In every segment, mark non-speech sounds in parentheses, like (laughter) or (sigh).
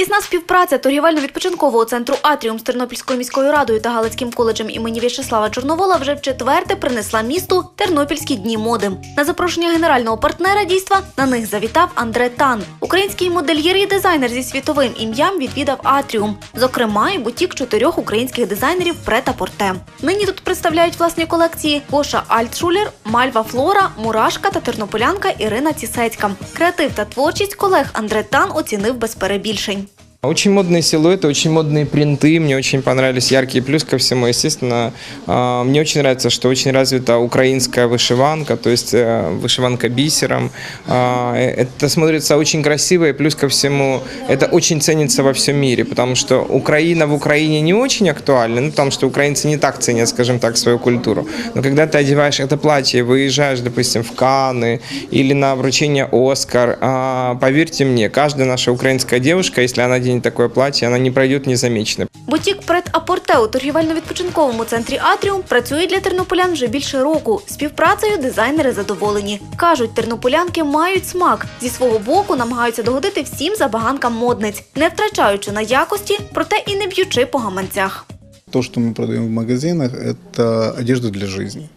Тісна співпраця торгівельно-відпочинкового центру Атріум з Тернопільською міською радою та Галицьким коледжем імені В'ячеслава Чорновола вже в четверте принесла місту Тернопільські дні моди. На запрошення генерального партнера дійства на них завітав Андре Тан. Український модельєр і дизайнер зі світовим ім'ям відвідав Атріум, зокрема, і бутік чотирьох українських дизайнерів Прета Порте. Нині тут представляють власні колекції Коша Альтшулер, Мальва Флора, Мурашка та тернополянка Ірина Цісецька. Креатив та творчість колег Андре Тан оцінив без перебільшень. Очень модные силуэты, очень модные принты, мне очень понравились яркие. Плюс ко всему, естественно, а, мне очень нравится, что очень развита украинская вышиванка, то есть э, вышиванка бисером. А, э, Это смотрится очень красиво, и плюс ко всему, это очень ценится во всем мире, потому что Украина в Украине не очень актуальна, ну, потому что украинцы не так ценят, скажем так, свою культуру. Но когда ты одеваешь это платье, выезжаешь, допустим, в Канны или на вручение Оскар, а, поверьте мне, каждая наша украинская девушка, если она оденет такое платье, она не пройдет незамеченной. Бутік Прет Апорте у торгівельно-відпочинковому центрі Атріум працює для тернополян вже більше року. Співпрацею дизайнери задоволені. Кажуть, тернополянки мають смак. Зі свого боку намагаються догодити всім забаганкам модниць, не втрачаючи на якості, проте і не б'ючи по гаманцях. То, что мы продаем в магазинах, это одежда для жизни.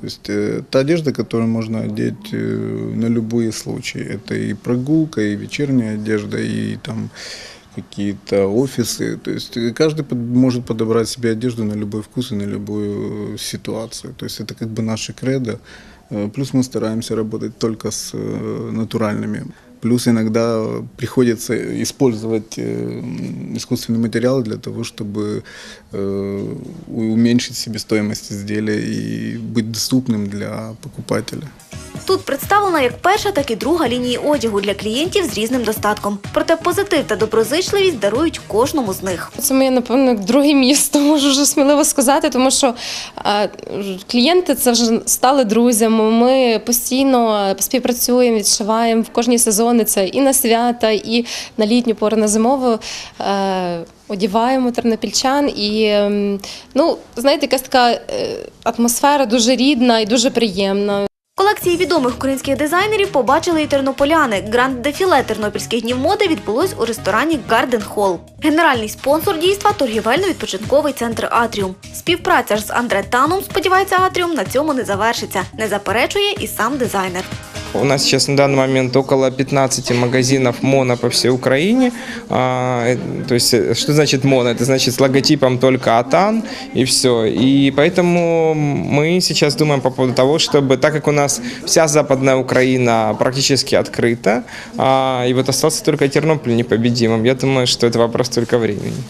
То есть э, та одежда, которую можно одеть э, на любые случаи. Это и прогулка, и вечерняя одежда, и там какие-то офисы. То есть э, каждый под- может подобрать себе одежду на любой вкус и на любую э, ситуацию. То есть это как бы наше кредо. Э, Плюс мы стараемся работать только с э, натуральными. Плюс иногда приходится использовать э, м, искусственные материалы для того, чтобы э, уменьшить себестоимость изделия и быть доступным для покупателя. Тут представлена як перша, так і друга лінії одягу для клієнтів з різним достатком. Проте позитив та доброзичливість дарують кожному з них. Це моє, напевно, друге місто, (laughs) можу вже сміливо сказати, тому що е, клієнти це вже стали друзями. Ми постійно співпрацюємо, відшиваємо в кожні сезони. Це і на свята, і на літню пору на зимову. Е, Одіваємо тернопільчан і ем, ну знаєте, якась така е, атмосфера дуже рідна і дуже приємна. Колекції відомих українських дизайнерів побачили і тернополяни. Гранд дефіле тернопільських днів моди відбулось у ресторані Гарден Холл. Генеральний спонсор дійства торгівельно-відпочинковий центр Атріум. Співпраця ж з Андре Таном, сподівається, Атріум на цьому не завершиться. Не заперечує і сам дизайнер. У нас сейчас на данный момент около 15 магазинов моно по всей Украине. А, э, то есть, э, что значит моно? Это значит с логотипом только Атан и все. И поэтому мы сейчас думаем по поводу того, чтобы, так как у нас вся западная Украина практически открыта, а, и вот остался только Тернополь непобедимым, я думаю, что это вопрос только времени.